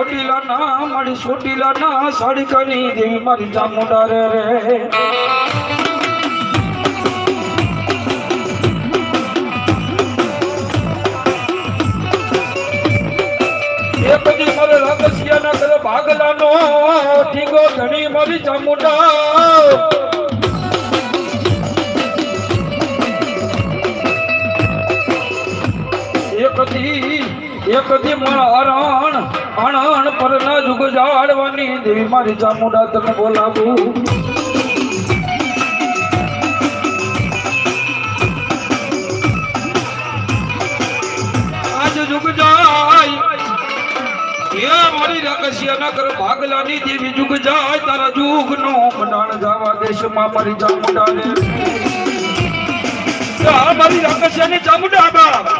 ચોટીલા ના, મારી છોડીલા ના સાડીકાની દેવી મારી ચામુંડા રે રે. એ બધી મારે રાગસિયા ના કરે ભાગલાનો ઠીંગો ધણી મારી ચામુંડા એકથી એકથી મારા અરણ અણણ પર ના જુગ જાળવાની દેવી મારી ચામુંડા તને બોલાવું. આજ જુગ જાય, એ મારી રકસિયા ના કર ભાગલાની દેવી જુગ તારા જુગ નો જાવા દેશમાં મારી ચામુંડા રે મારી રકસિયા ની ચામુંડા બા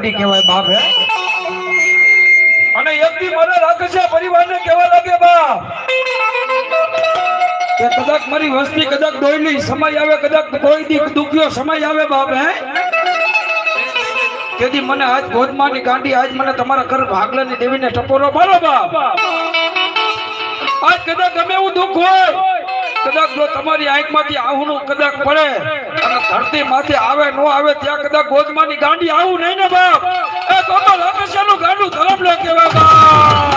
ગાંડી કહેવાય બાપ, હે? અને એક દી મને રાક્ષસ પરિવારને કેવા લાગે, બાપ. કે કદાચ મારી વસ્તી કદાચ દોયલી સમય આવે, કદાચ કોઈ દી દુખ્યો સમય આવે, બાપ, હે? તેથી મને આજ ગોદમાની ગાંડી, આજ મને તમારા ઘર દેવી દેવીને ટપોરો મારો, બાપ. આજ કદાચ ગમે એવું દુઃખ હોય, કદાચ જો તમારી આંખમાંથી આહુનું કદાચ પડે ધરતી માંથી આવે, નો આવે, ત્યાં કદાચ ગોદમાની ગાંડી આવું નહીં ને બાપ? એ તો ગાંડું ધરમ લે કેવાય બાપ?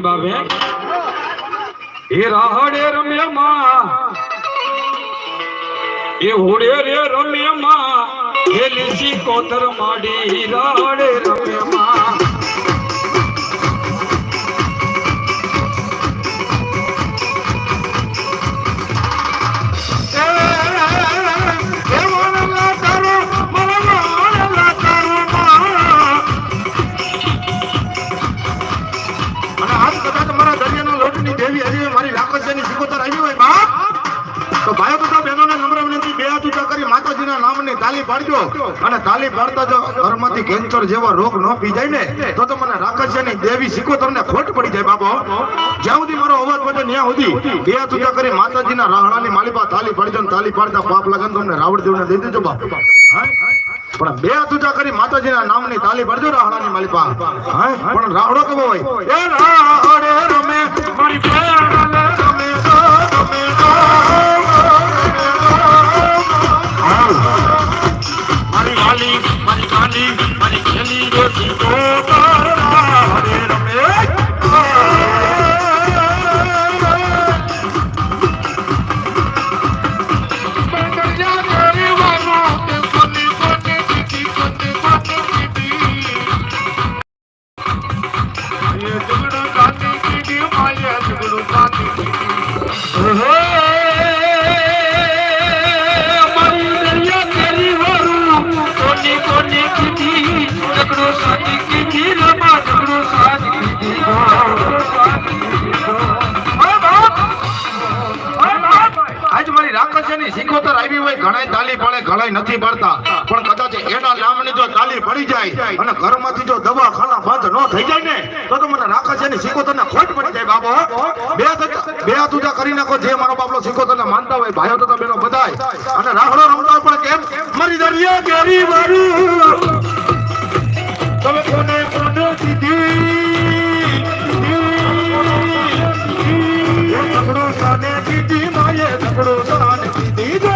રમવાઈ હોય પણ કેવી બાપ હે એ રાહડે રમ્યા માં. એ હોડે રે રમ્યા માં. એ લીસી કોતર માડી રાહડે રમ્યા માં. દેવી તથા કેન્સર જેવા રોગ ન પી જાય ને, તો તો રાક્ષસની દેવી પડી જાય બાબો જ્યાં સુધી મારો અવાજ પહોંચે ત્યાં સુધી કરી માતાજીના રાહડાની માલિપા તાલી પાડજો ને તાલી પાડતા પાપ રાવણ દેવને દઈ દેજો, બાપ. હા? પણ બે ઊંચા કરી માતાજીના નામની તાલી ભરજો રાહડાની માલિપા? પણ રાહડો કેવો હોય? એ મારી રમે મારી વાલી મારી ગાલી મારી ખેલી હોય, ભાઈઓ તથા તમે બધાય. અને રાખડો રમતા પણ કેમ? મારી દરિયા કેરી મારું તમે કોને કોને દીધી? સાને કીધી માયે તગડો સાને કીધી જો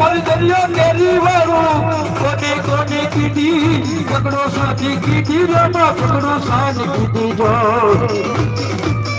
મારી દરિયા વાળું. કોને કોને કીધી? પકડો સાથી કીધી રામા પકડો સાથી કીધી જો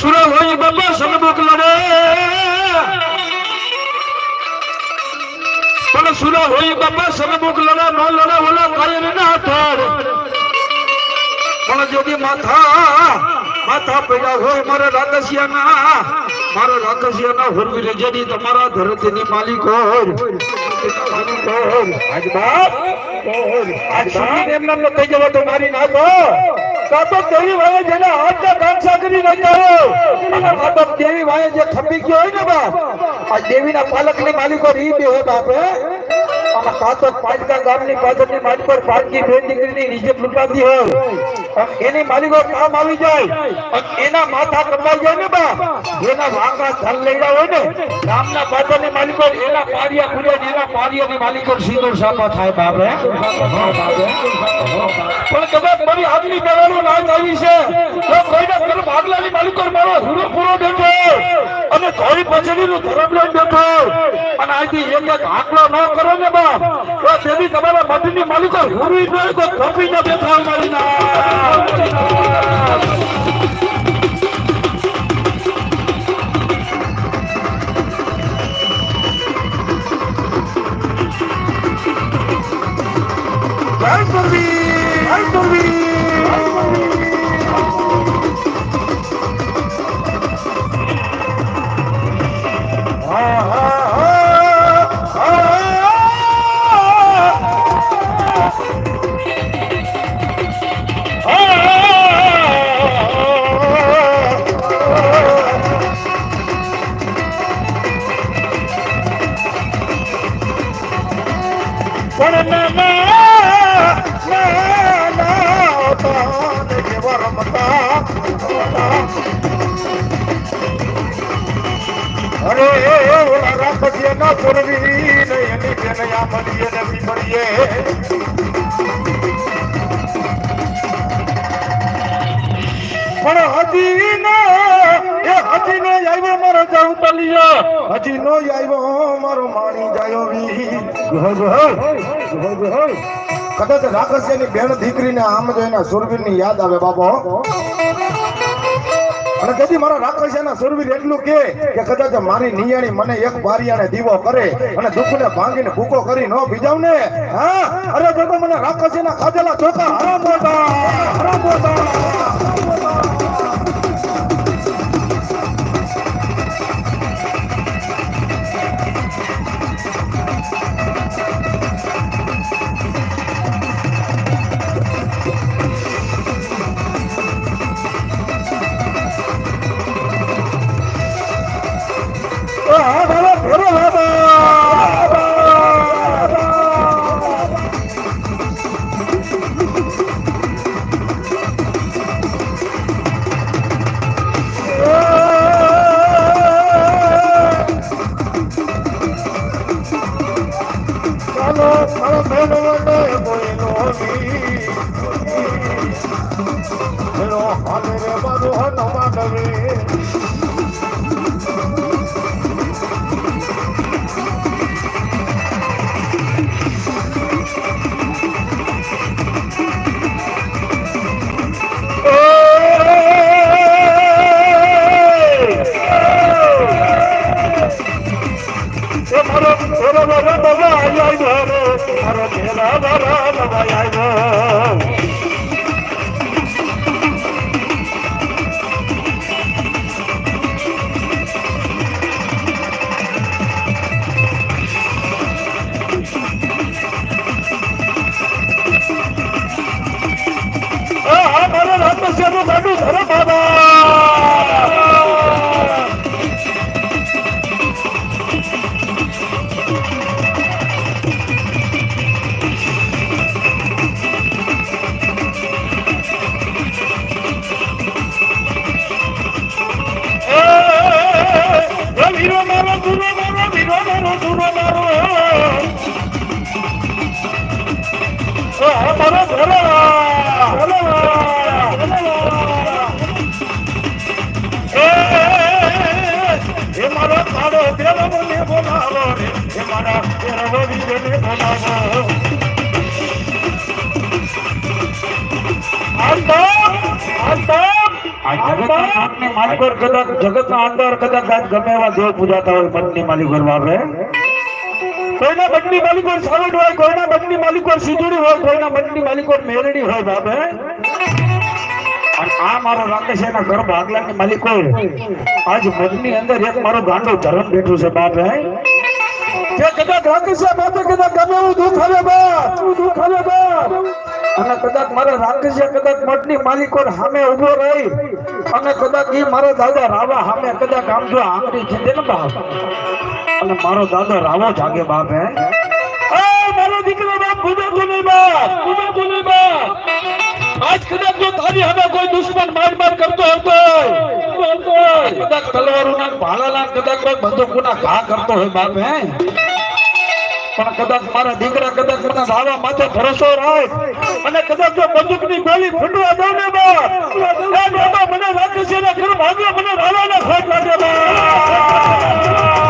સુરા હોય બાબા સનમુખ લડે. પણ સુરા હોય બાબા સનમુખ લડે, ન લડે, ઓલા કાયર ના ઠાર પણ જોગી માથા માથા પડ્યા હોય મારા રાગસિયાના મારા રાગસિયાના હુરવી રજની તમારા ધરતીની માલિક હોય. આજ બાપ આજ બાપ એમ નામ કહી જવા તો મારી નાખો કા દેવી વાળે જેને હાથે કાંસા કરી નાખ્યા હોય અને આ તો દેવી જે ખપી ગયો હોય ને બાપ આ દેવીના પાલકની માલિકો રી બે હોય બાપે. અને કા તો પાટકા ગામની પાછળની માટી પર પાટકી બે દીકરીની નીચે લૂંટાતી હોય. એની માલિકો કામ આવી જાય. એના માથા કપાઈ જાય ને બા. એના વાંકા ધન લઈ રહ્યા હોય ને. ગામના પાછળની માલિકો એના પારિયા ખુલે ને એના પારિયાની માલિકો સીધો સાપા થાય બાપ હે પણ કદાચ મારી આજની પહેલાનો નાચ આવી છે. તો કોઈના ઘર ભાગલાની માલિકો મારો હુરો પૂરો બેઠો અને થોડી પછડીનું ધરમ લઈને બેઠો અને આજથી એક એક આંકડો ન કરો ને બાપ તો તેથી તમારા મધની માલિકો હુરી ન તો કપીને બેઠા હોય મારી ના જય સુરવીર જય સુરવીર ના પૂરવી એની બેન મળીએ નથી મળીએ. પણ હજી નો એ હજી નો આવ્યો મારો જાઉં તલિયો હજી નો આવ્યો મારો માણી જાયો વી. ઘર ઘર કદાચ રાક્ષસની બેન દીકરીને આમ જોઈને સુરવીરની યાદ આવે બાપો. અને કદી મારા રાક્ષસના સુરવીર એટલું કે કદાચ મારી નિયાણી મને એક બારિયાને દીવો કરે અને દુઃખને ભાંગીને ભૂકો કરી ન ભીજાવ ને હા? અરે તો મને રાક્ષસના ખાધેલા ચોખા હરામ હતા હરામ હતા બાબા આવ્યો મારો પેલા વરો બાબા આવ્યો આ આ મારો રામસિંહનું કદાચ જગતના અંદર કદાચ ગમે એવા દેવ પૂજાતા હોય મનની માલિકોર બાપે કોઈના બંની માલિકો સાવડ હોય, કોઈના બંની માલિકો સીધુડી હોય, કોઈના બંની માલિકો મેરડી હોય બાપે. અને આ મારો રાકેશ એના ઘર ભાગલાની માલિકો આજ મનની અંદર એક મારો ગાંડો ધરમ બેઠું છે બાપે. જે કદાચ રાકેશ બાપે કદાચ ગમે એવું દુઃખ આવે બાપ. દુઃખ આવે બાપ અને કદાચ મારા રાકેશ કદાચ મઠની માલિકો સામે ઊભો રહી. અને કદાચ એ મારા દાદા રાવા સામે કદાચ આમ જો આંગળી ખેંચે ને બાપ. અને મારો દાદો રાવો જાગે બાપ, હે? મારો દીકરો બાપ પૂજાતો નહીં બાપ પૂજાતો નહીં બાપ. આજ કદાચ જો તારી હવે કોઈ દુશ્મન માર માર કરતો હતો કદાચ તલવારોના ભાલાના, કદાચ કોઈ બંદૂકોના ઘા કરતો હોય બાપ, હે? પણ કદાચ મારા દીકરા કદાચ મારા વાવા માથે ભરોસો રાખ અને કદાચ જો બંદૂકની ગોળી ફૂટવા દો ને બાપ મને રાખે છે ને ઘર ભાગ્યો મને રાવાના ભાગ લાગે બાપ.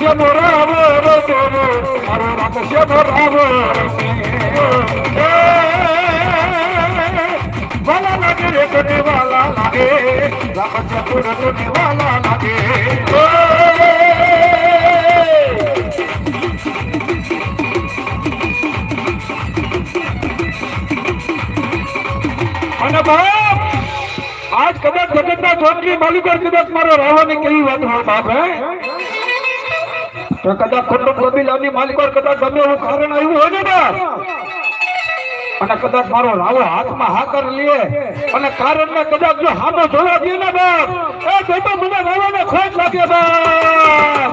રામ મારો રામસ્ય નો રામ વાલા લાગે રે કોને વાલા લાગે લાગે અને બાપ, આજ કદાચ જગતના જોતરી માલિકર કદાચ મારો રહેવાની કેવી વાત હોય બાપ, હે? તો કદાચ કુટુંબ કબીલાની માલિકો કદાચ ગમે એવું કારણ આવ્યું હોય ને અને કદાચ મારો રાવો હાથમાં હાકર લે. અને કારણ ને કદાચ જો હાથો જોવા દે ને બાપ. એ તો તો મને ને ખોટ લાગે બાપ.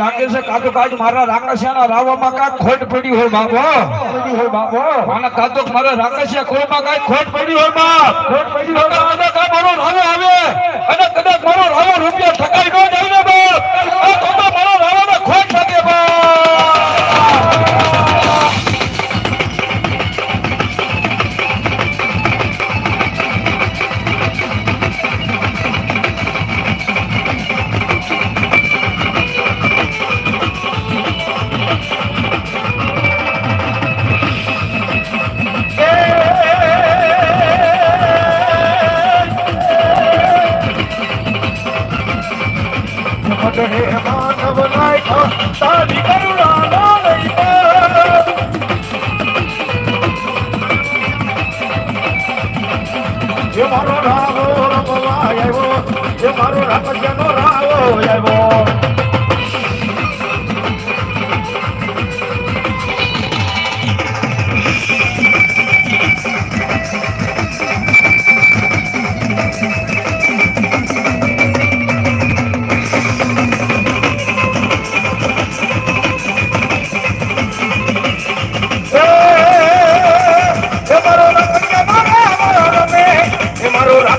લાગે છે કાતો કાજ મારા રાકાશિયાના રાવામાં કાંઈક ખોટ પડી હોય, બાપો પડી હોય બાપો મને કાતો મારા રાકાશિયા કોઈમાં કાંઈક ખોટ પડી હોય, બાપ. ખોટ પડી હોય બાપ મારો રાવો આવે. અને કદાચ મારો રાવો રૂપિયા ઠકાઈ ન જાય બાપ.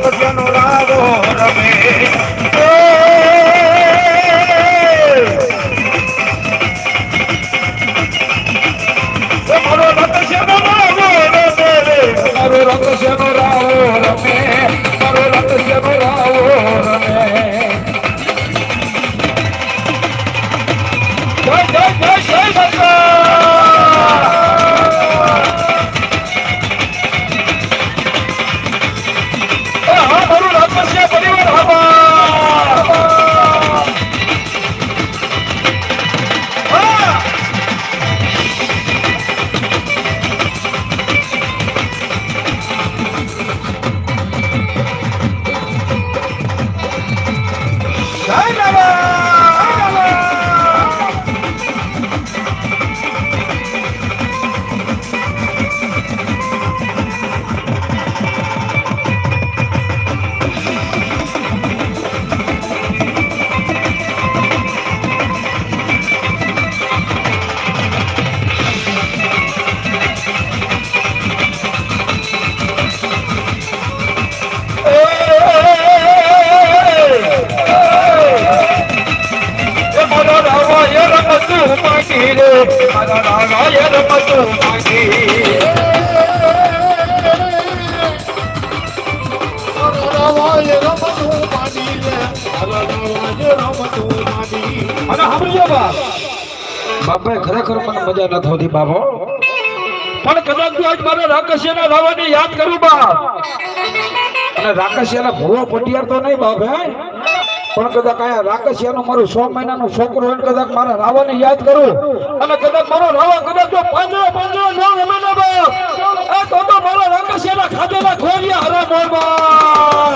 મારો રામજનો રાવો રમે બાપા ખરેખર મને મજા ન થતી બાપો પણ કદાચ તું આજ મારે રાકેશિયાના રાવાની યાદ કરું, બાપ. અને રાકેશિયાના ભૂવો પટિયાર તો નહીં, બાપ પણ કદાચ આયા રાકેશિયાનો મારું સો મહિનાનો છોકરો હોય કદાચ મારે રાવાને યાદ કરું. અને કદાચ મારો રાવા કદાચ જો પાંજરો પાંજરો ન રમે ને, બાપ. એ તો તો મારા રાકેશિયાના ખાધેલા ખોરિયા હરામ મોર બાપ.